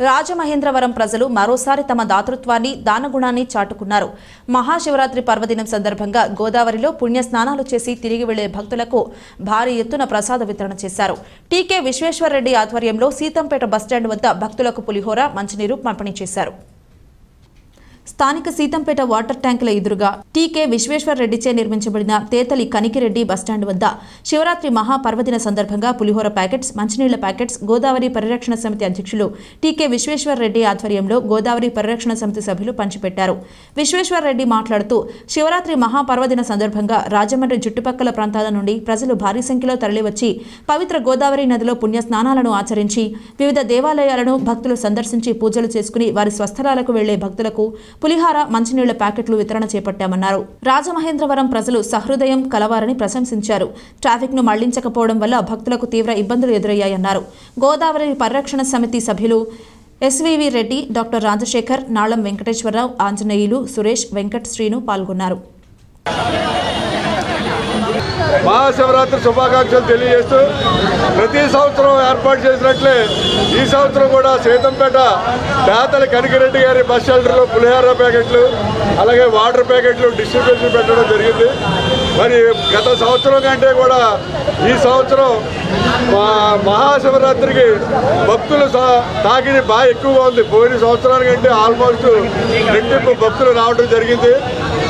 రాజమహేంద్రవరం ప్రజలు మరోసారి తమ దాతృత్వాన్ని దానగుణాన్ని చాటుకున్నారు. మహాశివరాత్రి పర్వదినం సందర్భంగా గోదావరిలో పుణ్య స్నానాలు చేసి తిరిగి వెళ్ళే భక్తులకు భారీ ఎత్తున ప్రసాద వితరణ చేశారు. టీకే విశ్వేశ్వరరెడ్డి ఆధ్వర్యంలో సీతంపేట బస్టాండ్ వద్ద భక్తులకు పులిహోర మంచినీరు పంపిణీ చేశారు. స్థానిక సీతంపేట వాటర్ ట్యాంకుల ఎదురుగా టీకే విశ్వేశ్వర రెడ్డిచే నిర్మించబడిన తేతలి కనికిరెడ్డి బస్టాండ్ వద్ద శివరాత్రి మహాపర్వదిన సందర్భంగా పులిహోర ప్యాకెట్స్ మంచినీళ్ళ ప్యాకెట్స్ గోదావరి పరిరక్షణ సమితి అధ్యక్షులు టీకే విశ్వేశ్వర రెడ్డి ఆధ్వర్యంలో గోదావరి పరిరక్షణ సమితి సభ్యులు పంచిపెట్టారు. విశ్వేశ్వర రెడ్డి మాట్లాడుతూ శివరాత్రి మహాపర్వదిన సందర్భంగా రాజమండ్రి చుట్టుపక్కల ప్రాంతాల నుండి ప్రజలు భారీ సంఖ్యలో తరలివచ్చి పవిత్ర గోదావరి నదిలో పుణ్య స్నానాలను ఆచరించి వివిధ దేవాలయాలను భక్తులు సందర్శించి పూజలు చేసుకుని వారి స్వస్థలాలకు వెళ్ళే భక్తులకు పులిహార మంచినీళ్ళ ప్యాకెట్లు వితరణ చేపట్టామన్నారు. రాజమహేంద్రవరం ప్రజలు సహృదయం కలవారని ప్రశంసించారు. ట్రాఫిక్ను మళ్ళించకపోవడం వల్ల భక్తులకు తీవ్ర ఇబ్బందులు ఎదురయ్యాయన్నారు. గోదావరి పరిరక్షణ సమితి సభ్యులు ఎస్వివి రెడ్డి డాక్టర్ రాజశేఖర్ నాళం వెంకటేశ్వరరావు ఆంజనేయులు సురేష్ వెంకట్ శ్రీను పాల్గొన్నారు. మహాశివరాత్రి శుభాకాంక్షలు తెలియజేస్తూ ప్రతి సంవత్సరం ఏర్పాటు చేసినట్లే ఈ సంవత్సరం కూడా సీతంపేట పేతల కనికిరెడ్డి గారి బస్ షెల్టర్లో పులిహార ప్యాకెట్లు అలాగే వాటర్ ప్యాకెట్లు డిస్ట్రిబ్యూషన్ పెట్టడం జరిగింది. మరి గత సంవత్సరం కంటే కూడా ఈ సంవత్సరం మా- మహాశివరాత్రికి భక్తులు సా- తాకిడి బాగా ఎక్కువగా ఉంది. పోయిన సంవత్సరానికంటే ఆల్మోస్ట్ రెట్టింపు భక్తులు రావడం జరిగింది.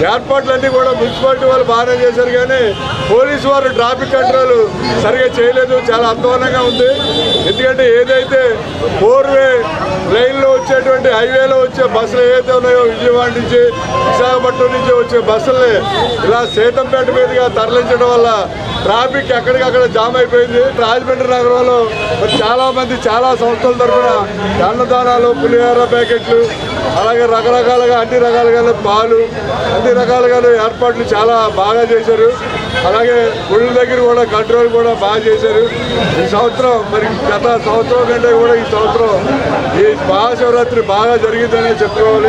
ఏర్పాట్లన్నీ కూడా మున్సిపాలిటీ వాళ్ళు బాగానే చేశారు కానీ పోలీసు వారు ట్రాఫిక్ కంట్రోల్ సరిగా చేయలేదు. చాలా అధ్వానంగా ఉంది. ఎందుకంటే ఏదైతే ఫోర్ వే లైన్లో వచ్చేటువంటి హైవేలో వచ్చే బస్సులు ఏదైతే ఉన్నాయో విజయవాడ నుంచి విశాఖపట్నం నుంచి వచ్చే బస్సుల్ని ఇలా సేతంపేట మీదుగా తరలించడం వల్ల ట్రాఫిక్ ఎక్కడికక్కడ జామ్ అయిపోయింది. రాజమండ్రి నగరంలో చాలామంది చాలా మంది చాలా సంస్థల తరఫున అన్నదానాలు పులిహోర ప్యాకెట్లు అలాగే రకరకాలుగా అన్ని రకాలుగా పాలు అన్ని రకాలుగా ఏర్పాట్లు చాలా బాగా చేశారు. అలాగే గుళ్ళ దగ్గర కూడా కంట్రోల్ కూడా బాగా చేశారు. ఈ సంవత్సరం మరి గత సంవత్సరం కంటే కూడా ఈ సంవత్సరం ఈ మహాశివరాత్రి బాగా జరిగిందనే చెప్పుకోవాలి.